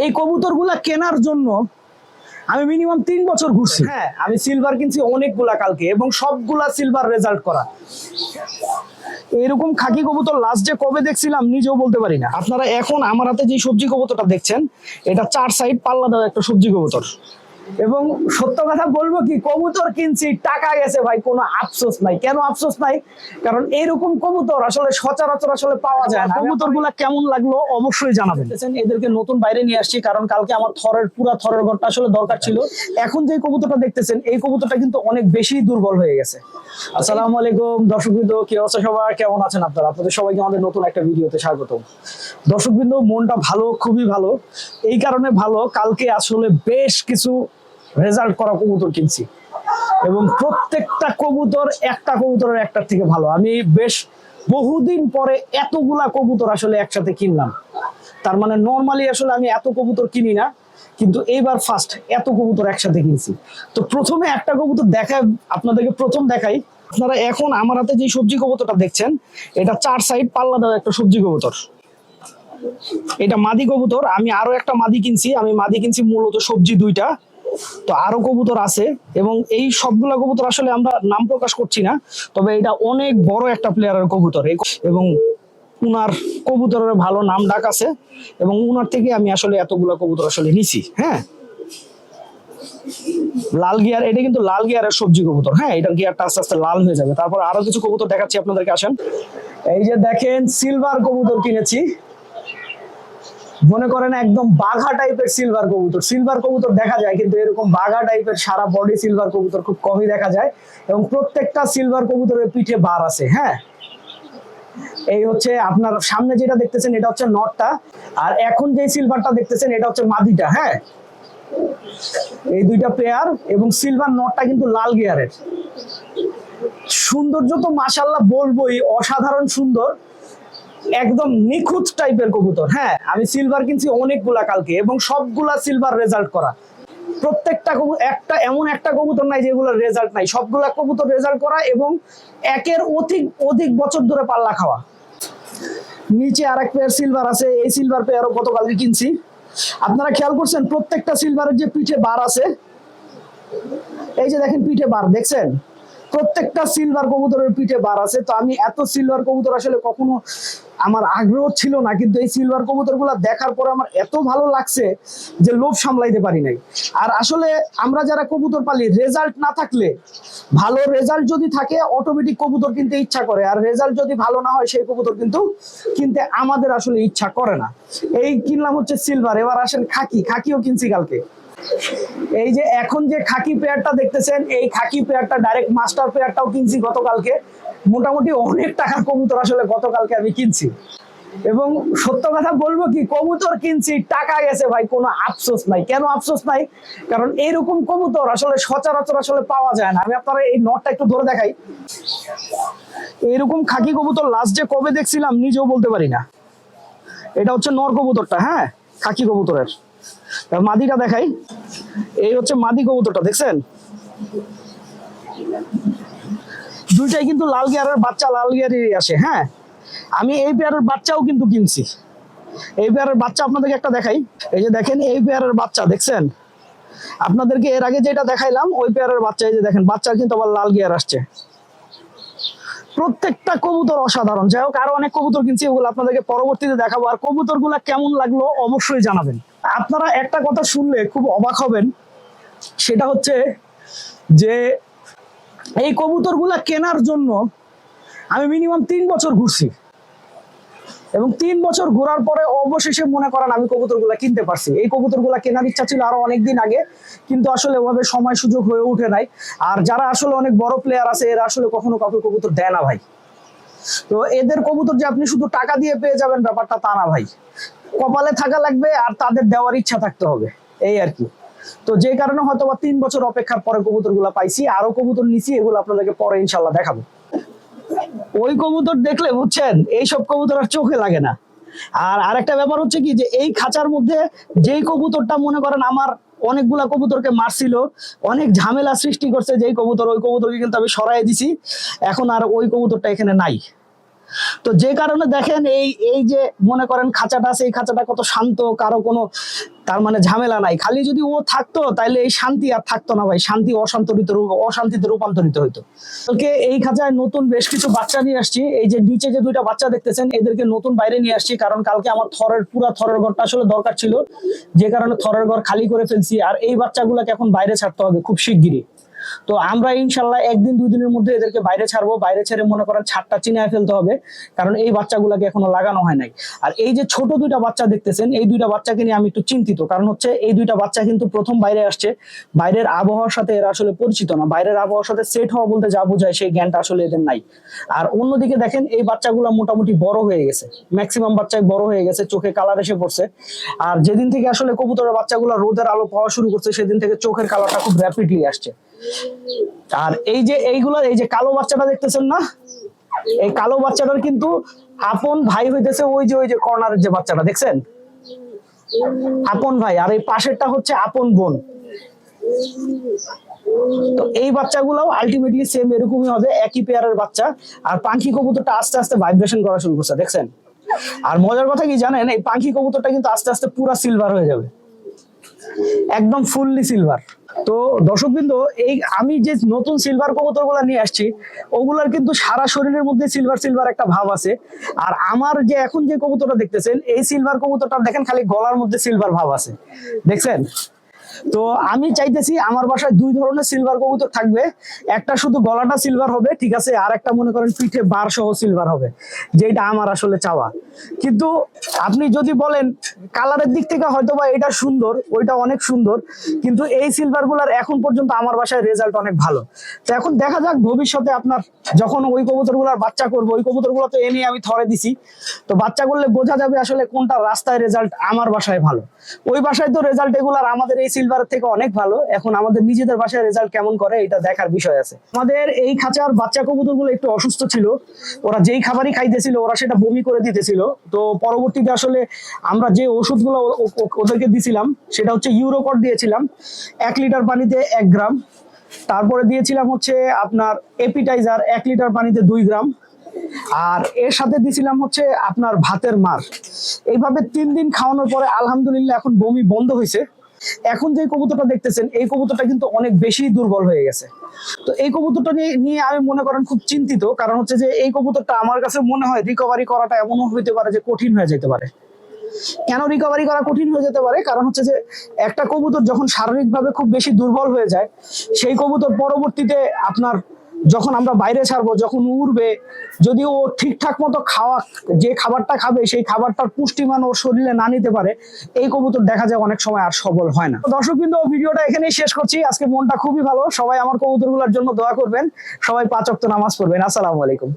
এই কবুতরগুলা কেনার জন্য আমি মিনিমাম তিন বছর ঘুরছি। হ্যাঁ আমি সিলভার কিনছি অনেকগুলা কালকে এবং সবগুলা সিলভার রেজাল্ট করা। এরকম খাকি কবুতর লাস্ট যে কবে দেখছিলাম নিজেও বলতে পারি না। আপনারা এখন আমার হাতে যে সবজি কবুতরটা দেখছেন এটা চার সাইড পাল্লা দেওয়া একটা সবজি কবুতর। এবং সত্য কথা বলব কি কবুতর কিনছি টাকা গেছে ভাই কোনো আফসোস নাই। কেন আফসোস নাই? কারণ এরকম কবুতর আসলে সচরাচর আসলে পাওয়া যায় না। কবুতরগুলা কেমন লাগল অবশ্যই জানাবেন। এদেরকে নতুন বাইরে নিয়ে আসছি কারণ কালকে আমার থরের পুরা থরের ঘরটা আসলে দরকার ছিল। এখন যে কবুতরটা দেখতেছেন এই কবুতরটা কিন্তু অনেক বেশি দুর্বল হয়ে গেছে। আসসালামু আলাইকুম দর্শকবৃন্দ কি অবস্থা সবার? কেমন আছেন আপনারা? আপনাদের সবাইকে আমাদের নতুন একটা ভিডিওতে স্বাগতম। দর্শকবৃন্দ মনটা ভালো খুবই ভালো। এই কারণে ভালো কালকে আসলে বেশ কিছু রেজাল্ট করা কবুতর কিনছি। এবং প্রত্যেকটা কবুতর একটা কবুতরের একটার থেকে ভালো। আমি বেশ বহুদিন পরে এতগুলা কবুতর আসলে একসাথে কিনলাম। তার মানে নর্মালি আসলে আমি এত কবুতর কিনি না, কিন্তু এইবার ফার্স্ট এত কবুতর একসাথে কিনছি। তো প্রথমে একটা কবুতর দেখায়, আপনাদেরকে প্রথম দেখাই। আপনারা এখন আমার হাতে যে সবজি কবুতরটা দেখছেন, এটা চার সাইড পাল্লা দেওয়া একটা সবজি কবুতর। এটা মাদি কবুতর, আমি আরও একটা মাদি কিনছি। আমি মাদি কিনছি মূলত সবজি দুইটা। তো আরও কবুতর আছে এবং এই সবগুলা কবুতর আসলে আমরা নাম প্রকাশ করছি না, তবে এটা অনেক বড় একটা প্লেয়ারের কবুতর। এবং উনার কবুতরের ভালো নাম ডাক আছে এবং উনার থেকে আমি আসলে এতগুলা কবুতর আসলে নিছি হ্যাঁ? লাল গিয়ার, এটা কিন্তু লাল গিয়ারের সবজি কবুতর হ্যাঁ? এটার গিয়ারটা আস্তে আস্তে লাল হয়ে যাবে। তারপর আরও কিছু কবুতর দেখাচ্ছি আপনাদেরকে, আসেন। এই যে দেখেন সিলভার কবুতর কিনেছি। মনে করেন একদম বাঘা টাইপের সিলভার কবুতর। সিলভার কবুতর দেখা যায়, কিন্তু এরকম বাঘা টাইপের সারা বডি সিলভার কবুতর খুব কমই দেখা যায় এবং প্রত্যেকটা সিলভার কবুতরের পিঠে বার আছে হ্যাঁ? এই হচ্ছে আপনার সামনে যেটা দেখতেছেন, এটা হচ্ছে নটটা। আর এখন যে সিলভারটা দেখতেছেন, এটা হচ্ছে মাদিটা হ্যাঁ? এই দুইটা পেয়ার এবং সিলভার নটটা কিন্তু লাল গিয়ারের সৌন্দর্য তো মাসাল্লাহ বলবোই, অসাধারণ সুন্দর। একদম নিখুঁত টাইপের কবুতর। হ্যাঁ আমি সিলভার কিনছি অনেকগুলা কালকে এবং সবগুলা সিলভার রেজাল্ট করা। প্রত্যেকটা একটা এমন একটা কবুতর নাই যেগুলোর রেজাল্ট নাই। সবগুলা কবুতর রেজাল্ট করা এবং একের অধিক অধিক বছর ধরে পাল্লা খাওয়া। নিচে আরেক পেয়ার সিলভার আছে। এই সিলভার পেয়ারও গতকালকে কিনছি। আপনারা খেয়াল করছেন, প্রত্যেকটা সিলভারের যে পিঠে বার আছে, এই যে দেখেন পিঠে বার, দেখছেন? প্রত্যেকটা সিলভার কবুতরের পিঠে বার আছে। তো আমি এত সিলভার কবুতর আসলে কখনো আমার আগ্রহ ছিল না, কিন্তু এই সিলভার কবুতর দেখার পরে আমার এত ভালো লাগছে যে লোভ সামলাইতে পারি নাই। আর আসলে আমরা যারা কবুতর পালি রেজাল্ট না থাকলে, ভালো রেজাল্ট যদি থাকে অটোমেটিক কবুতর কিনতে ইচ্ছা করে। আর রেজাল্ট যদি ভালো না হয়, সেই কবুতর কিন্তু কিনতে আমাদের আসলে ইচ্ছা করে না। এই কিনলাম হচ্ছে সিলভার এবার আসেন খাকি। খাকিও কিনছি কালকে। এই যে এখন যে খাকি পেয়ারটা দেখতেছেন, এই খাকি পেয়ারটা ডাইরেক্ট মাস্টার পেয়ারটাও কিনছি গতকালকে। মোটামুটি অনেক টাকার কবুতর আসলে গতকালকে আমি কিনছি। এবং সত্য কথা বলব কি, কবুতর কিনছি, টাকা গেছে ভাই, কোনো আফসোস নাই। কেন আফসোস নাই? কারণ এইরকম কবুতর আসলে সচরাচর আসলে পাওয়া যায় না। আমি আপনারা এই নটটা একটু ধরে দেখাই। এরকম খাকি কবুতর লাস্ট যে কবে দেখছিলাম, নিজেও বলতে পারি না। এটা হচ্ছে নর কবুতরটা হ্যাঁ? খাকি কবুতরের। মাদিটা দেখাই। এই হচ্ছে মাদি কবুতরটা, দেখছেন? দুইটাই কিন্তু লাল গিয়ারের বাচ্চা, লাল গিয়ারেরই আসে হ্যাঁ? আমি এই পেয়ারের বাচ্চাও কিন্তু কিনছি। এই পেয়ারের বাচ্চা আপনাদেরকে একটা দেখাই। এই যে দেখেন, এই পেয়ারের বাচ্চা, দেখছেন? আপনাদেরকে এর আগে যেটা দেখাইলাম, ওই পেয়ারের বাচ্চা, এই যে দেখেন বাচ্চা কিন্তু আবার লাল গিয়ার আসছে। প্রত্যেকটা কবুতর অসাধারণ। যাই হোক, আরও অনেক কবুতর কিনছি, ওগুলো আপনাদেরকে পরবর্তীতে দেখাবো। আর কবুতর কেমন লাগল অবশ্যই জানাবেন। আপনারা একটা কথা শুনলে খুব অবাক হবেন। সেটা হচ্ছে যে এই কবুতর কেনার জন্য আমি মিনিমাম তিন বছর ঘুরছি। এবং তিন বছর ঘোরার পরে অবশেষে মনে করেন আমি কবুতরগুলা কিনতে পারছি। এই কবুতরগুলা কেনার ইচ্ছা ছিল আরও অনেকদিন আগে, কিন্তু আসলে ওভাবে সময় সুযোগ হয়ে ওঠে নাই। আর যারা আসলে অনেক বড় প্লেয়ার আছে, এরা আসলে কখনো কাউকে কবুতর দেয় না ভাই। তো এদের কবুতর যে আপনি শুধু টাকা দিয়ে পেয়ে যাবেন ব্যাপারটা তা না ভাই। কপালে থাকা লাগবে আর তাদের দেওয়ার ইচ্ছা থাকতে হবে। এই আর কি। তো যে কারণে হয়তো বা তিন বছর অপেক্ষার পরে কবুতরগুলা পাইছি, আরও কবুতর নিছি, এগুলো আপনাদেরকে পরে ইনশাল্লাহ দেখাবো। ওই কবুতর দেখলে বুঝছেন, এইসব কবুতর আর চোখে লাগে না। আর আরেকটা ব্যাপার হচ্ছে কি যে, এই খাঁচার মধ্যে যেই কবুতরটা মনে করেন আমার অনেকগুলা কবুতরকে মারছিল, অনেক ঝামেলা সৃষ্টি করছে যেই কবুতর, ওই কবুতরকে কিন্তু আমি সরাই দিছি। এখন আর ওই কবুতরটা এখানে নাই। তো যে কারণে দেখেন এই এই যে মনে করেন খাঁচাটা আছে, এই খাঁচাটা কত শান্ত, কারও কোনো তার মানে ঝামেলা নাই। খালি যদি ও থাকতো তাহলে এই শান্তি আর থাকতো না ভাই। শান্তি অশান্তরিত অশান্তিতে রূপান্তরিত হইতো। কালকে এই খাঁচায় নতুন বেশ কিছু বাচ্চা নিয়ে আসছি। এই যে নিচে যে দুইটা বাচ্চা দেখতেছেন, এদেরকে নতুন বাইরে নিয়ে আসছি, কারণ কালকে আমার থরের, পুরা থরের ঘরটা আসলে দরকার ছিল। যে কারণে থরের ঘর খালি করে ফেলছি, আর এই বাচ্চাগুলোকে এখন বাইরে ছাড়তে হবে খুব শিগগিরই। তো আমরা ইনশাল্লাহ একদিন দুই দিনের মধ্যে এদেরকে বাইরে ছাড়বো। বাইরে ছেড়ে মনে করেন ছাদটা চিনায় ফেলতে হবে, কারণ এই বাচ্চাগুলোকে এখনও লাগানো হয় নাই। আর এই যে ছোট দুইটা বাচ্চা দেখতেছেন, এই দুইটা বাচ্চাকে নিয়ে আমি একটু চিন্তিত, কারণ হচ্ছে এই দুইটা বাচ্চা কিন্তু প্রথম বাইরে আসছে। বাইরের আবহাওয়ার সাথে এরা আসলে পরিচিত না। বাইরের আবহাওয়ার সাথে সেট হওয়া বলতে যা বোঝায় সেই জ্ঞানটা আসলে এদের নাই। আর অন্যদিকে দেখেন, এই বাচ্চাগুলো মোটামুটি বড় হয়ে গেছে। ম্যাক্সিমাম বাচ্চাই বড় হয়ে গেছে, চোখে কালার এসে পড়ছে। আর যেদিন থেকে আসলে কবুতরের বাচ্চাগুলো রোদের আলো পাওয়া শুরু করছে, সেদিন থেকে চোখের কালারটা খুব র্যাপিডলি আসছে। আর এই যে এইগুলো, এই যে কালো বাচ্চাটা দেখতেছেন না? এই কালো বাচ্চাটার কিন্তু আপন ভাই হইতেছে ওই যে ওই যে কর্নারের যে বাচ্চাটা, দেখছেন? আপন ভাই, আর এই পাশেরটা হচ্ছে আপন বোন। তো এই বাচ্চাগুলোও আলটিমেটলি সেম এরকমই হবে, একই পেয়ারের বাচ্চা। আর পাখি কবুতরটা আস্তে আস্তে ভাইব্রেশন করা শুরু করছে, দেখছেন? আর মজার কথা কি জানেন, এই পাখি কবুতরটা কিন্তু আস্তে আস্তে পুরা সিলভার হয়ে যাবে। একদম ফুললি সিলভার তো দর্শকবৃন্দ, এই আমি যে নতুন সিলভার কবুতরগুলা নিয়ে আসছি, ওগুলার কিন্তু সারা শরীরের মধ্যে সিলভার সিলভার একটা ভাব আছে। আর আমার যে এখন যে কবুতরটা দেখতেছেন, এই সিলভার কবুতরটা দেখেন খালি গলার মধ্যে সিলভার ভাব আছে। দেখছেন? তো আমি চাইতেছি আমার বাসায় দুই ধরনের সিলভার কবুতর থাকবে। একটা শুধু গলাটা সিলভার হবে, ঠিক আছে, আর একটা মনে করেন পিঠে বার সহ সিলভার হবে যেটা আমার আসলে চাওয়া। কিন্তু আপনি যদি বলেন কালারের দিক থেকে হয়তো বা এটা সুন্দর, ওইটা অনেক সুন্দর, কিন্তু এই সিলভারগুলার এখন পর্যন্ত আমার বাসায় রেজাল্ট অনেক ভালো। তো এখন দেখা যাক ভবিষ্যতে আপনার যখন ওই কবুতরগুলার বাচ্চা করব, ওই কবুতরগুলো তো এনে আমি থরে দিছি। তো বাচ্চা করলে বোঝা যাবে আসলে কোনটা রাস্তায় রেজাল্ট আমার বাসায় ভালো। ওই বাসায় তো রেজাল্ট এগুলার আমাদের এই সিলভারের থেকে অনেক ভালো। এখন আমাদের নিজেদের বাসায় রেজাল্ট কেমন করে, এটা দেখার বিষয় আছে। আমাদের এই খাঁচার বাচ্চা কবুতরগুলো একটু অসুস্থ ছিল। ওরা যেই খাবারই খাইতেছিল, ওরা সেটা বমি করে দিতেছিল। তো পরবর্তীতে আসলে আমরা যে ওষুধগুলো ওদেরকে দিছিলাম, সেটা হচ্ছে ইউরোকট দিয়েছিলাম। এক লিটার পানিতে এক গ্রাম। তারপরে দিয়েছিলাম হচ্ছে আপনার এপিটাইজার এক লিটার পানিতে দুই গ্রাম। আর এর সাথে দিছিলাম হচ্ছে আপনার ভাতের মার। এইভাবে তিন দিন খাওয়ানোর পরে আলহামদুলিল্লাহ এখন বমি বন্ধ হয়েছে এখন যে কবুতরটা দেখতেছেন, এই কবুতরটা কিন্তু অনেক বেশি দুর্বল হয়ে গেছে। তো এই কবুতরটা নিয়ে আমি মনে করেন খুব চিন্তিত, কারণ হচ্ছে যে এই কবুতরটা আমার কাছে মনে হয় রিকভারি করাটা এমনও হইতে পারে যে কঠিন হয়ে যেতে পারে। কেন রিকভারি করা কঠিন হয়ে যেতে পারে? কারণ হচ্ছে যে একটা কবুতর যখন শারীরিকভাবে খুব বেশি দুর্বল হয়ে যায়, সেই কবুতর পরবর্তীতে আপনার যখন আমরা বাইরে ছাড়বো, যখন উড়বে, যদি ও ঠিকঠাক মতো খাওয়া, যে খাবারটা খাবে, সেই খাবারটার পুষ্টিমান ওর শরীরে না নিতে পারে, এই কবুতর দেখা যায় অনেক সময় আর সবল হয় না। দর্শক কিন্তু ভিডিওটা এখানেই শেষ করছি। আজকে মনটা খুবই ভালো। সবাই আমার কবুতরগুলোর জন্য দোয়া করবেন। সবাই পাঁচ অক্ত নামাজ পড়বেন। আসসালামু আলাইকুম।